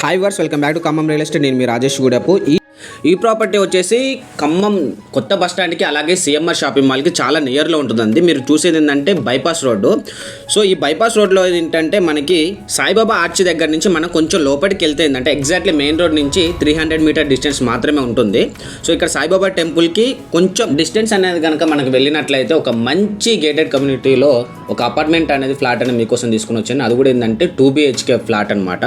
Hi viewers welcome back to Khammam real estate నేను మీ రాజేష్ గూడపు ఈ ఈ ప్రాపర్టీ వచ్చేసి ఖమ్మం కొత్త బస్ స్టాండ్కి అలాగే సిఎంఆర్ షాపింగ్ మాల్కి చాలా నియర్లో ఉంటుందండి. మీరు చూసేది ఏంటంటే బైపాస్ రోడ్డు. సో ఈ బైపాస్ రోడ్లో ఏంటంటే మనకి సాయిబాబా ఆర్చ్ దగ్గర నుంచి మనం కొంచెం లోపలికి వెళ్తే ఏంటంటే ఎగ్జాక్ట్లీ మెయిన్ రోడ్ నుంచి త్రీ హండ్రెడ్ మీటర్ డిస్టెన్స్ మాత్రమే ఉంటుంది. సో ఇక్కడ సాయిబాబా టెంపుల్కి కొంచెం డిస్టెన్స్ అనేది కనుక మనకు వెళ్ళినట్లయితే ఒక మంచి గేటెడ్ కమ్యూనిటీలో ఒక అపార్ట్మెంట్ అనేది ఫ్లాట్ అనేది మీకోసం తీసుకుని వచ్చాను. అది కూడా ఏంటంటే టూ బిహెచ్కే ఫ్లాట్ అనమాట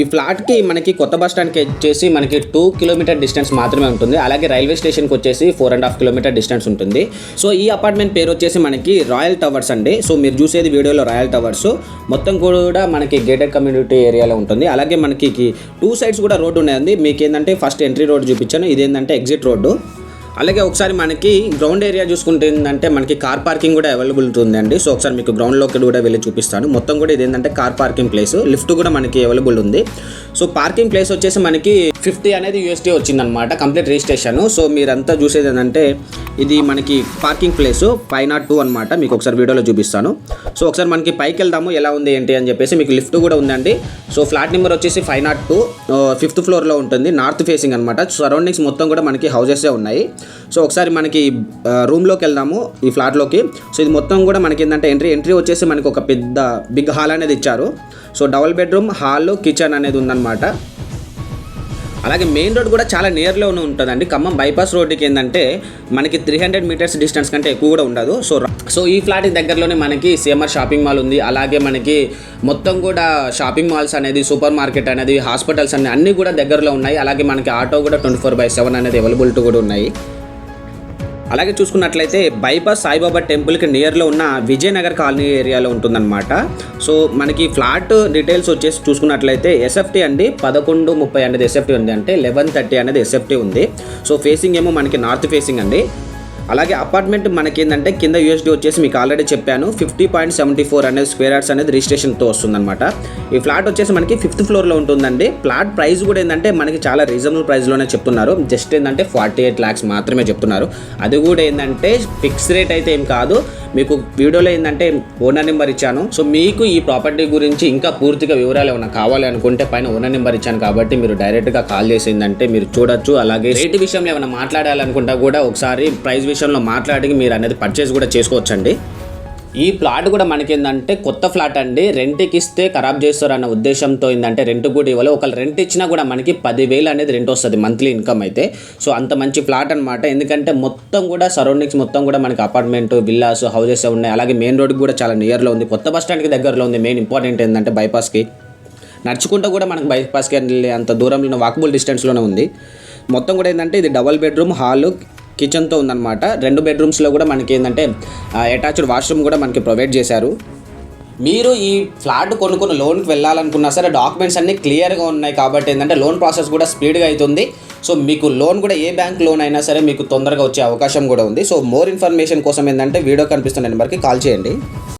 ఈ ఫ్లాట్కి మనకి కొత్త బస్ స్టాండ్కి వచ్చేసి మనకి టూ కిలోమీటర్ డిస్టెన్స్ డిస్టెన్స్ మాత్రమే ఉంటుంది. అలాగే రైల్వే స్టేషన్కి వచ్చేసి four and half kilometre distance ఉంటుంది. సో ఈ అపార్ట్మెంట్ పేరు వచ్చేసి మనకి రాయల్ టవర్స్ అండి. సో మీరు చూసేది వీడియోలో రాయల్ టవర్స్. మొత్తం కూడా మనకి గేటెడ్ కమ్యూనిటీ ఏరియాలో ఉంటుంది. అలాగే మనకి టూ సైడ్స్ కూడా రోడ్డు ఉన్నాయండి. మీకు ఏంటంటే ఫస్ట్ ఎంట్రీ రోడ్ చూపించాను. ఇదేంటంటే ఎగ్జిట్ రోడ్డు. అలాగే ఒకసారి మనకి గ్రౌండ్ ఏరియా చూసుకుంటే ఏంటంటే మనకి కార్ పార్కింగ్ కూడా అవైలబుల్ ఉందండి. సో ఒకసారి మీకు గ్రౌండ్లోకి కూడా వెళ్ళి చూపిస్తాను. మొత్తం కూడా ఇది ఏంటంటే కార్ పార్కింగ్ ప్లేస్. లిఫ్ట్ కూడా మనకి అవైలబుల్ ఉంది. సో పార్కింగ్ ప్లేస్ వచ్చేసి మనకి ఫిఫ్టీ అనేది యూఎస్టీ వచ్చిందనమాట కంప్లీట్ రిజిస్ట్రేషన్. సో మీరంతా చూసేది ఏంటంటే ఇది మనకి parking place five nought two అనమాట మీకు ఒకసారి వీడియోలో చూపిస్తాను. సో ఒకసారి మనకి పైకి వెళ్దాము ఎలా ఉంది ఏంటి అని చెప్పేసి మీకు లిఫ్ట్ కూడా ఉందండి. సో ఫ్లాట్ నెంబర్ వచ్చేసి ఫైవ్ నాట్ టూ ఫిఫ్త్ ఫ్లోర్లో ఉంటుంది నార్త్ ఫేసింగ్ అనమాట సరౌండింగ్స్ మొత్తం కూడా మనకి హౌజెసే ఉన్నాయి. సో ఒకసారి మనకి రూమ్లోకి వెళ్దాము ఈ ఫ్లాట్లోకి. సో ఇది మొత్తం కూడా మనకి ఏంటంటే ఎంట్రీ ఎంట్రీ వచ్చేసి మనకి ఒక పెద్ద బిగ్ హాల్ అనేది ఇచ్చారు. So double bedroom hall kitchen అనేది ఉందన్నమాట. అలాగే మెయిన్ రోడ్ కూడా చాలా నియర్లోనే ఉంటుందండి. ఖమ్మం బైపాస్ రోడ్డుకి ఏంటంటే మనకి త్రీ హండ్రెడ్ మీటర్స్ డిస్టెన్స్ కంటే ఎక్కువ కూడా ఉండదు. సో సో ఈ ఫ్లాట్ దగ్గరలోనే మనకి సిఎంఆర్ షాపింగ్ మాల్ ఉంది. అలాగే మనకి మొత్తం కూడా షాపింగ్ మాల్స్ అనేది సూపర్ మార్కెట్ అనేది హాస్పిటల్స్ అన్ని అన్నీ కూడా దగ్గరలో ఉన్నాయి. అలాగే మనకి ఆటో కూడా ట్వంటీ ఫోర్ బై సెవెన్ అనేది అవైలబిలిటీ కూడా ఉన్నాయి. అలాగే చూసుకున్నట్లయితే బైపాస్ సాయిబాబా టెంపుల్కి నియర్లో ఉన్న విజయనగర్ కాలనీ ఏరియాలో ఉంటుందన్నమాట. సో మనకి ఫ్లాట్ డీటెయిల్స్ వచ్చేసి చూసుకున్నట్లయితే ఎస్ఎఫ్టీ అండి పదకొండు ముప్పై అనేది ఎస్ఎఫ్టీ ఉంది అంటే లెవెన్ థర్టీ అనేది ఎస్ఎఫ్టీ ఉంది. సో ఫేసింగ్ ఏమో మనకి నార్త్ ఫేసింగ్ అండి. అలాగే అపార్ట్మెంట్ మనకి ఏంటంటే కింద యూఎస్డీ వచ్చేసి మీకు ఆల్రెడీ చెప్పాను ఫిఫ్టీ పాయింట్ సెవెంటీ ఫోర్ అనేది స్క్వేర్ యార్డ్స్ అనేది రిజిస్ట్రేషన్తో వస్తుందన్నమాట. ఈ ఫ్లాట్ వచ్చేసి మనకి ఫిఫ్త్ ఫ్లోర్లో ఉంటుందండి. ఫ్లాట్ ప్రైస్ కూడా ఏంటంటే మనకి చాలా రీజనబుల్ ప్రైస్లోనే చెప్తున్నారు. జస్ట్ ఏంటంటే ఫార్టీ ఎయిట్ ల్యాక్స్ మాత్రమే చెప్తున్నారు. అది కూడా ఏంటంటే ఫిక్స్ రేట్ అయితే ఏం కాదు. మీకు వీడియోలో ఏంటంటే ఓనర్ నెంబర్ ఇచ్చాను. సో మీకు ఈ ప్రాపర్టీ గురించి ఇంకా పూర్తిగా వివరాలు ఏమైనా కావాలి అనుకుంటే పైన ఓనర్ నెంబర్ ఇచ్చాను కాబట్టి మీరు డైరెక్ట్గా కాల్ చేసిందంటే మీరు చూడొచ్చు. అలాగే రేటు విషయంలో ఏమైనా మాట్లాడాలనుకుంటా కూడా ఒకసారి ప్రైస్ విషయంలో మాట్లాడి మీరు అనేది పర్చేస్ కూడా చేసుకోవచ్చండి. ఈ ప్లాట్ కూడా మనకేందంటే కొత్త ఫ్లాట్ అండి. రెంట్కి ఇస్తే ఖరాబ్ చేస్తారు అన్న ఉద్దేశంతో ఏంటంటే రెంట్ కూడా ఇవ్వాలి. ఒకళ్ళు రెంట్ ఇచ్చినా కూడా మనకి పదివేలు అనేది రెంట్ వస్తుంది మంత్లీ ఇన్కమ్ అయితే. సో అంత మంచి ఫ్లాట్ అనమాట ఎందుకంటే మొత్తం కూడా సరౌండింగ్స్ మొత్తం కూడా మనకి అపార్ట్మెంట్ విల్లాస్ హౌసెస్ ఉన్నాయి. అలాగే మెయిన్ రోడ్ కూడా చాలా నియర్లో ఉంది. కొత్త బస్ స్టాండ్కి దగ్గరలో ఉంది. మెయిన్ ఇంపార్టెంట్ ఏంటంటే బైపాస్కి నడుచుకుంటూ కూడా మనకు బైపాస్కి వెళ్ళే అంత దూరంలో వాకబుల్ డిస్టెన్స్లోనే ఉంది. మొత్తం కూడా ఏంటంటే ఇది డబల్ బెడ్రూమ్ హాల్ కిచెన్తో ఉందన్నమాట. రెండు బెడ్రూమ్స్లో కూడా మనకి ఏంటంటే అటాచ్డ్ వాష్రూమ్ కూడా మనకి ప్రొవైడ్ చేశారు. మీరు ఈ ఫ్లాట్ కొనుక్కున్న లోన్కి వెళ్ళాలనుకున్నా సరే డాక్యుమెంట్స్ అన్నీ క్లియర్గా ఉన్నాయి కాబట్టి ఏంటంటే లోన్ ప్రాసెస్ కూడా స్పీడ్గా అవుతుంది సో మీకు లోన్ కూడా ఏ బ్యాంక్ లోన్ అయినా సరే మీకు తొందరగా వచ్చే అవకాశం కూడా ఉంది. సో మోర్ ఇన్ఫర్మేషన్ కోసం ఏంటంటే వీడియో కనిపిస్తున్న నెంబర్కి కాల్ చేయండి.